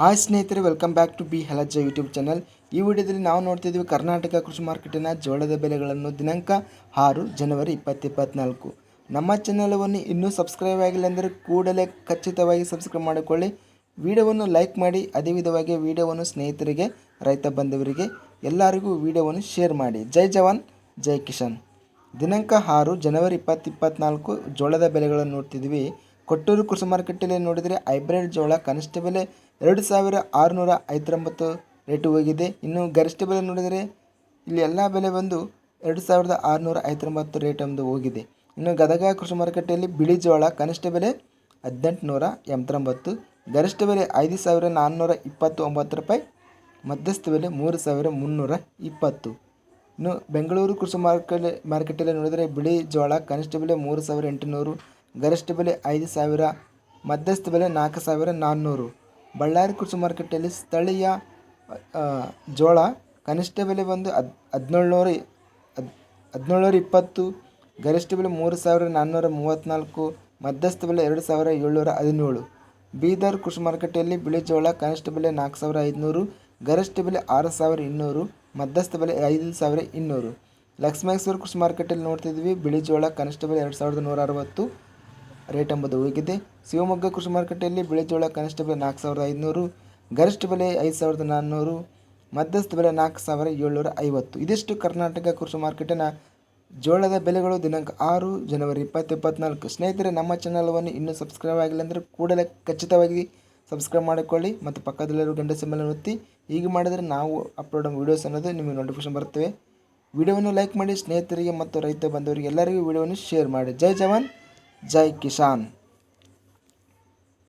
Hi ಸ್ನೇಹಿತರೆ welcome back to B ಹೆಲಜ್ಜ YouTube channel ಈ ವಿಡಿಯೋದಲ್ಲಿ ನಾವು ನೋಡ್ತಿದ್ದೀವಿ ಕರ್ನಾಟಕ ಕೃಷಿ ಮಾರ್ಕೆಟಿನ ಜೋಳದ ಬೆಲೆಗಳನ್ನು ದಿನಾಂಕ ಆರು ಜನವರಿ ಇಪ್ಪತ್ತಿಪ್ಪತ್ನಾಲ್ಕು. ನಮ್ಮ ಚಾನಲವನ್ನು ಇನ್ನೂ ಸಬ್ಸ್ಕ್ರೈಬ್ ಆಗಿಲ್ಲ ಅಂದರೆ ಕೂಡಲೇ ಖಚಿತವಾಗಿ ಸಬ್ಸ್ಕ್ರೈಬ್ ಮಾಡಿಕೊಳ್ಳಿ. ವಿಡಿಯೋವನ್ನು ಲೈಕ್ ಮಾಡಿ, ಅದೇ ವಿಧವಾಗಿ ವಿಡಿಯೋವನ್ನು ಸ್ನೇಹಿತರಿಗೆ, ರೈತ ಬಂಧುವರಿಗೆ ಎಲ್ಲರಿಗೂ ವಿಡಿಯೋವನ್ನು ಶೇರ್ ಮಾಡಿ. ಜೈ ಜವಾನ್, ಜೈ ಕಿಶನ್ ದಿನಾಂಕ ಆರು ಜನವರಿ ಇಪ್ಪತ್ತಿಪ್ಪತ್ನಾಲ್ಕು ಜೋಳದ ಬೆಲೆಗಳನ್ನು ನೋಡ್ತಿದ್ವಿ ಕೊಟ್ಟೂರು ಕೃಷಿ ಮಾರುಕಟ್ಟೆಯಲ್ಲಿ ನೋಡಿದರೆ ಹೈಬ್ರಿಡ್ ಜೋಳ ಕನಿಷ್ಠ ಬೆಲೆ ಎರಡು ಸಾವಿರ ಆರುನೂರ ಐವತ್ತೊಂಬತ್ತು ರೇಟು ಹೋಗಿದೆ. ಇನ್ನು ಗರಿಷ್ಠ ಬೆಲೆ ನೋಡಿದರೆ ಇಲ್ಲಿ ಎಲ್ಲ ಬೆಲೆ ಬಂದು ಎರಡು ಸಾವಿರದ ಆರುನೂರ ಐವತ್ತೊಂಬತ್ತು ರೇಟ್ ಒಂದು ಹೋಗಿದೆ. ಇನ್ನು ಗದಗ ಕೃಷಿ ಮಾರುಕಟ್ಟೆಯಲ್ಲಿ ಬಿಳಿ ಜೋಳ ಕನಿಷ್ಠ ಬೆಲೆ ಹದಿನೆಂಟು ನೂರ ಎಂಬತ್ತೊಂಬತ್ತು, ಗರಿಷ್ಠ ಬೆಲೆ ಐದು ಸಾವಿರ ನಾನ್ನೂರ ಇಪ್ಪತ್ತು ಒಂಬತ್ತು ರೂಪಾಯಿ, ಮಧ್ಯಸ್ಥ ಬೆಲೆ ಮೂರು ಸಾವಿರ ಮುನ್ನೂರ ಇಪ್ಪತ್ತು. ಇನ್ನು ಬೆಂಗಳೂರು ಕೃಷಿ ಮಾರುಕಟ್ಟೆ ಮಾರುಕಟ್ಟೆಯಲ್ಲಿ ನೋಡಿದರೆ ಬಿಳಿ ಜೋಳ ಕನಿಷ್ಠ ಬೆಲೆ ಮೂರು ಸಾವಿರ ಎಂಟುನೂರು ಗರಿಷ್ಠ ಬೆಲೆ ಐದು ಸಾವಿರ, ಮಧ್ಯಸ್ಥ ಬೆಲೆ ನಾಲ್ಕು ಸಾವಿರ ನಾನ್ನೂರು. ಬಳ್ಳಾರಿ ಕೃಷಿ ಮಾರುಕಟ್ಟೆಯಲ್ಲಿ ಸ್ಥಳೀಯ ಜೋಳ ಕನಿಷ್ಠ ಬೆಲೆ ಬಂದು ಹದ್, ಹದಿನೇಳ್ನೂರ, ಹದ್, ಹದಿನೇಳುನೂರ ಇಪ್ಪತ್ತು, ಗರಿಷ್ಠ ಬೆಲೆ ಮೂರು ಸಾವಿರ ನಾನ್ನೂರ ಮೂವತ್ತ್ನಾಲ್ಕು, ಮಧ್ಯಸ್ಥ ಬೆಲೆ ಎರಡು ಸಾವಿರ ಏಳ್ನೂರ ಹದಿನೇಳು. ಬೀದರ್ ಕೃಷಿ ಮಾರುಕಟ್ಟೆಯಲ್ಲಿ ಬಿಳಿ ಜೋಳ ಕನಿಷ್ಠ ಬೆಲೆ ನಾಲ್ಕು ಸಾವಿರ ಐದುನೂರು, ಗರಿಷ್ಠ ಬೆಲೆ ಆರು ಸಾವಿರ ಇನ್ನೂರು, ಮಧ್ಯಸ್ಥ ಬೆಲೆ ಐದು ಸಾವಿರ ಇನ್ನೂರು. ಲಕ್ಷ್ಮೇಶ್ವರ ಕೃಷಿ ಮಾರುಕಟ್ಟೆಯಲ್ಲಿ ನೋಡ್ತಿದ್ವಿ, ಬಿಳಿ ಜೋಳ ಕನಿಷ್ಠ ಬೆಲೆ ಎರಡು ಸಾವಿರದ ನೂರ ಅರವತ್ತು ರೇಟ್ ಎಂಬುದು ಹೋಗಿದೆ ಶಿವಮೊಗ್ಗ ಕೃಷಿ ಮಾರುಕಟ್ಟೆಯಲ್ಲಿ ಬಿಳಿ ಜೋಳ ಕನಿಷ್ಠ ಬೆಲೆ ನಾಲ್ಕು ಸಾವಿರದ ಐದುನೂರು ಗರಿಷ್ಠ ಬೆಲೆ ಐದು ಸಾವಿರದ ನಾನ್ನೂರು, ಮಧ್ಯಸ್ಥ ಬೆಲೆ ನಾಲ್ಕು ಸಾವಿರ ಏಳ್ನೂರ ಐವತ್ತು. ಇದಿಷ್ಟು ಕರ್ನಾಟಕ ಕೃಷಿ ಮಾರ್ಕೆಟಿನ ಜೋಳದ ಬೆಲೆಗಳು ದಿನಾಂಕ ಆರು ಜನವರಿ ಇಪ್ಪತ್ತು ಇಪ್ಪತ್ನಾಲ್ಕು ಸ್ನೇಹಿತರೆ, ನಮ್ಮ ಚಾನಲ್ವನ್ನು ಇನ್ನೂ ಸಬ್ಸ್ಕ್ರೈಬ್ ಆಗಿಲ್ಲ ಅಂದರೆ ಕೂಡಲೇ ಖಚಿತವಾಗಿ ಸಬ್ಸ್ಕ್ರೈಬ್ ಮಾಡಿಕೊಳ್ಳಿ ಮತ್ತು ಪಕ್ಕದಲ್ಲಿರೋ ಗಂಡ ಸಿಂಬಲ್ ಒತ್ತಿ. ಹೀಗೆ ಮಾಡಿದರೆ ನಾವು ಅಪ್ಲೋಡ್ ವೀಡಿಯೋಸ್ ಅನ್ನೋದು ನಿಮಗೆ ನೋಟಿಫಿಕೇಶನ್ ಬರ್ತವೆ. ವಿಡಿಯೋವನ್ನು ಲೈಕ್ ಮಾಡಿ ಸ್ನೇಹಿತರಿಗೆ ಮತ್ತು ರೈತ ಬಂದವರಿಗೆ ಎಲ್ಲರಿಗೂ ವಿಡಿಯೋವನ್ನು ಶೇರ್ ಮಾಡಿ. ಜೈ ಜವಾನ್! ಜೈ ಕಿಸಾನ್